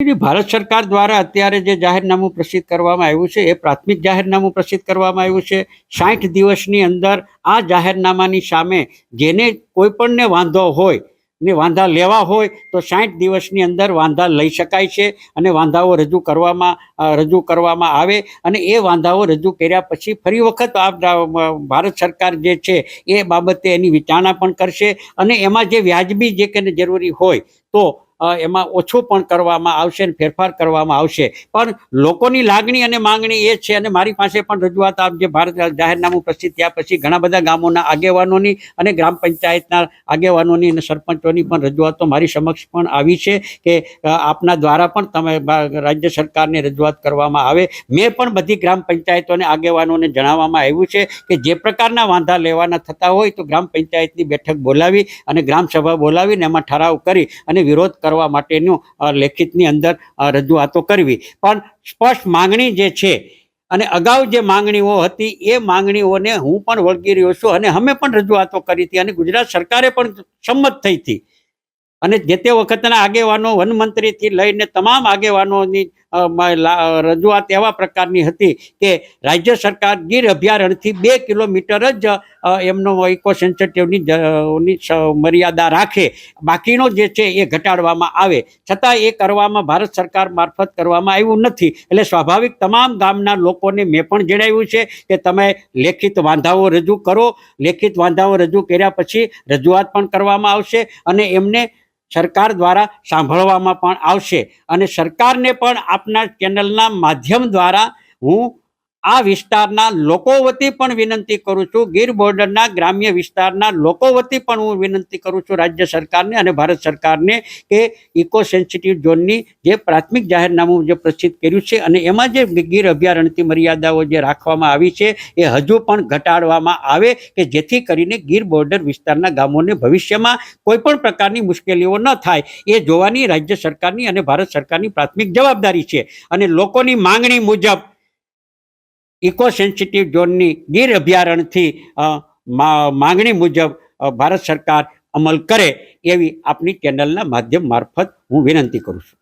ભારત સરકાર દ્વારા અત્યારે જે જાહેરનામું પ્રસિદ્ધ કરવામાં આવ્યું છે, એ પ્રાથમિક જાહેરનામું પ્રસિદ્ધ કરવામાં આવ્યું છે. સાઠ દિવસની અંદર આ જાહેરનામાની સામે જેને કોઈ પણને વાંધો હોય ને વાંધા લેવા હોય, તો સાઠ દિવસની અંદર વાંધા લઈ શકાય છે અને વાંધાઓ રજૂ કરવામાં રજૂ કરવામાં આવે અને એ વાંધાઓ રજૂ કર્યા પછી ફરી વખત આ ભારત સરકાર જે છે, એ બાબતે એની વિચારણા પણ કરશે અને એમાં જે વ્યાજબી જે કે જરૂરી હોય, તો એમાં ઓછું પણ કરવામાં આવશે અને ફેરફાર કરવામાં આવશે. પણ લોકોની લાગણી અને માંગણી એ છે અને મારી પાસે પણ રજૂઆત આપ જે ભારત જાહેરનામું પ્રસિદ્ધ થયા પછી ઘણા બધા ગામોના આગેવાનોની અને ગ્રામ પંચાયતના આગેવાનોની અને સરપંચોની પણ રજૂઆતો મારી સમક્ષ પણ આવી છે કે આપના દ્વારા પણ તમે રાજ્ય સરકારને રજૂઆત કરવામાં આવે. મેં પણ બધી ગ્રામ પંચાયતોને આગેવાનોને જણાવવામાં આવ્યું છે કે જે પ્રકારના વાંધા લેવાના થતા હોય તો ગ્રામ પંચાયતની બેઠક બોલાવી અને ગ્રામ સભા બોલાવીને એમાં ઠરાવ કરી અને વિરોધ કરવા માટેનું લેખિતની અંદર રજૂઆતો કરવી. પણ સ્પષ્ટ માંગણી જે છે અને અગાઉ જે માંગણીઓ હતી, એ માંગણીઓને હું પણ વળગી રહ્યો છું અને અમે પણ રજૂઆતો કરી હતી અને ગુજરાત સરકારે પણ સંમત થઈ હતી. અને જે તે વખતના આગેવાનો વનમંત્રીથી લઈને તમામ આગેવાનોની રજૂઆત એવા પ્રકારની હતી કે રાજ્ય સરકાર ગીર અભયારણ્યથી બે કિલોમીટર જ એમનો ઇકો સેન્સિટિવની મર્યાદા રાખે. બાકીનો જે છે એ ઘટાડવામાં આવે. છતાં એ કરવામાં ભારત સરકાર મારફત કરવામાં આવ્યું નથી. એટલે સ્વાભાવિક તમામ ગામના લોકોને મેં પણ જણાવ્યું છે કે તમે લેખિત વાંધાઓ રજૂ કરો. લેખિત વાંધાઓ રજૂ કર્યા પછી રજૂઆત પણ કરવામાં આવશે અને એમને સરકાર દ્વારા સાંભળવામાં પણ આવશે. અને સરકારને પણ આપના ચેનલના માધ્યમ દ્વારા હું આ વિસ્તારના લોકો વતી પણ વિનંતી કરું છું. ગીર બોર્ડરના ગ્રામ્ય વિસ્તારના લોકો વતી પણ હું વિનંતી કરું છું રાજ્ય સરકારને અને ભારત સરકારને કે ઇકો સેન્સિટિવ ઝોનની જે પ્રાથમિક જાહેરનામું જે પ્રસિદ્ધ કર્યું છે અને એમાં જે ગીર અભયારણ્યની મર્યાદાઓ જે રાખવામાં આવી છે એ હજુ પણ ઘટાડવામાં આવે કે જેથી કરીને ગીર બોર્ડર વિસ્તારના ગામોને ભવિષ્યમાં કોઈ પણ પ્રકારની મુશ્કેલીઓ ન થાય એ જોવાની રાજ્ય સરકારની અને ભારત સરકારની પ્રાથમિક જવાબદારી છે. અને લોકોની માંગણી મુજબ ઇકો સેન્સિટિવ ઝોનની ગીર અભયારણ્યથી માંગણી મુજબ ભારત સરકાર અમલ કરે એવી આપની ચેનલના માધ્યમ મારફત હું વિનંતી કરું છું.